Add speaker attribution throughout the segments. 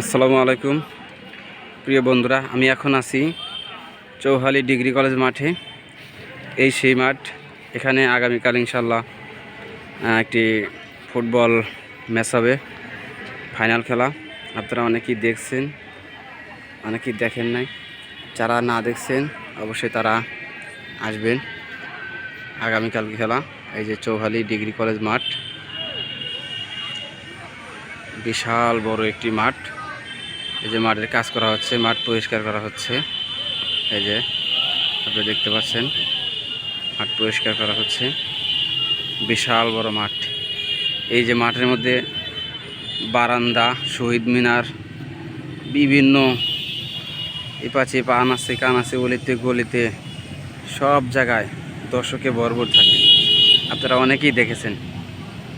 Speaker 1: আসসালামু আলাইকুম। প্রিয় বন্ধুরা, আমি এখন আছি চৌহালি ডিগ্রি কলেজ মাঠে। এই সেই মাঠ, এখানে আগামীকাল ইনশাল্লাহ একটি ফুটবল ম্যাচ হবে, ফাইনাল খেলা। আপনারা অনেকেই দেখছেন, অনেকেই দেখেন নাই। যারা না দেখছেন, অবশ্যই তারা আসবেন। আগামীকাল খেলা, এই যে চৌহালি ডিগ্রি কলেজ মাঠ। বিশাল বড় একটি মাঠ। এই যে মাঠের কাজ করা হচ্ছে, মাঠ পরিষ্কার করা হচ্ছে। এই যে আপনি দেখতে পাচ্ছেন, মাঠ পরিষ্কার করা হচ্ছে। বিশাল বড় মাঠ। এই যে মাঠের মধ্যে বারান্দা, শহীদ মিনার, বিভিন্ন এপাচে পান আছে, কান আছে, গলিতে গলিতে সব জায়গায় দর্শকে ভরপুর থাকে। আপনারা অনেকেই দেখেছেন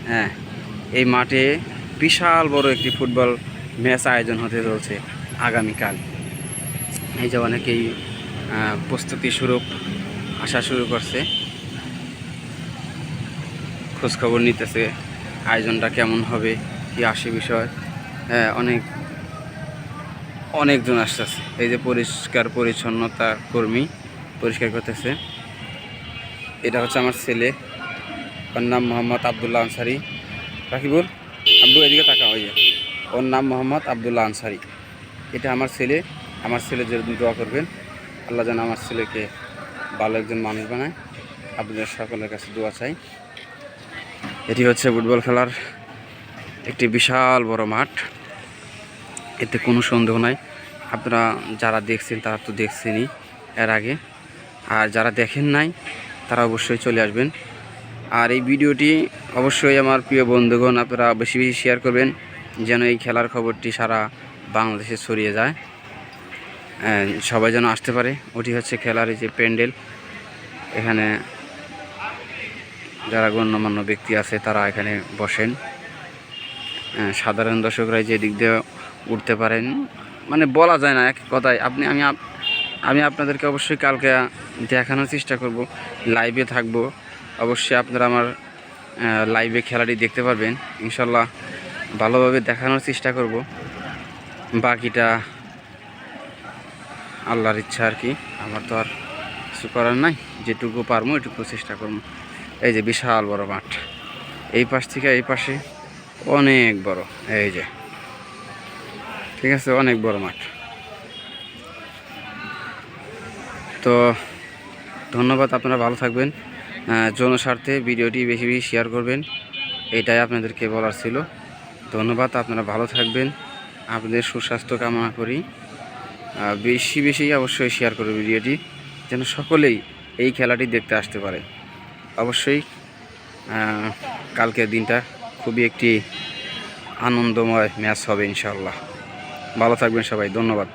Speaker 1: হ্যাঁ এই মাঠে বিশাল বড় একটি ফুটবল ম্যাচ আয়োজন হতে চলছে আগামীকাল। এই যে অনেকেই প্রস্তুতি স্বরূপ আসা শুরু করছে। খোঁজখবর নিতেছে, আয়োজনটা কেমন হবে, কি আসে বিষয়। হ্যাঁ অনেক, অনেকজন আসতেছে। এই যে পরিষ্কার পরিচ্ছন্নতা কর্মী পরিষ্কার করতেছে। এটা হচ্ছে আমার ছেলে নাম মোহাম্মদ আবদুল্লাহ আনসারি। রাকিবুল আব্বু এদিকে তাকা হয়ে যে। ওর নাম মোহাম্মদ আবদুল্লাহ আনসারি। এটা আমার ছেলে। আমার ছেলের জন্য দোয়া করবেন, আল্লাহ যেন আমার ছেলেকে ভালো একজন মানুষ বানায়। আপনাদের সকলের কাছে দোয়া চাই। এটি হচ্ছে ফুটবল খেলার একটি বিশাল বড় মাঠ। এতে কোনো সন্দেহ নাই। আপনারা যারা দেখছেন, তারা তো দেখছেনই এর আগে। আর যারা দেখেন নাই, তারা অবশ্যই চলে আসবেন। আর এই ভিডিওটি অবশ্যই আমার প্রিয় বন্ধুগণ, আপনারা বেশি বেশি শেয়ার করবেন। যেন এই খেলার খবরটি সারা বাংলাদেশে ছড়িয়ে যায়। সবাই যেন আসতে পারে। ওটি হচ্ছে খেলার যে প্যান্ডেল। এখানে যারা গণ্যমান্য ব্যক্তি আছে, তারা এখানে বসেন। সাধারণ দর্শকরা যে দিক দিয়ে উঠতে পারেন মানে বলা যায় না, এক কথায়। আপনি, আমি আমি আপনাদেরকে অবশ্যই কালকে দেখানোর চেষ্টা করব। লাইভে থাকব। অবশ্যই আপনারা আমার লাইভে খেলাটি দেখতে পারবেন। ইনশাল্লাহ ভালোভাবে দেখানোর চেষ্টা করব। বাকিটা আল্লাহর ইচ্ছা আর কি। আমার তো আর কিছু করার নাই, যেটুকু পারব এটুকু চেষ্টা করব। এই যে বিশাল বড় মাঠ। এই পাশ থেকে এই পাশে অনেক বড়, এই যে। ঠিক আছে, অনেক বড় মাঠ। তো ধন্যবাদ, আপনারা ভালো থাকবেন। জনস্বার্থে ভিডিওটি বেশি বেশি শেয়ার করবেন। এটাই আপনাদেরকে বলার ছিল। ধন্যবাদ, আপনারা ভালো থাকবেন। আপনাদের সুস্বাস্থ্য কামনা করি। বেশি বেশি অবশ্যই শেয়ার করবে ভিডিওটি, যেন সকলেই এই খেলাটি দেখতে আসতে পারে। অবশ্যই কালকের দিনটা খুবই একটি আনন্দময় ম্যাচ হবে ইনশাল্লাহ ভালো থাকবেন সবাই, ধন্যবাদ।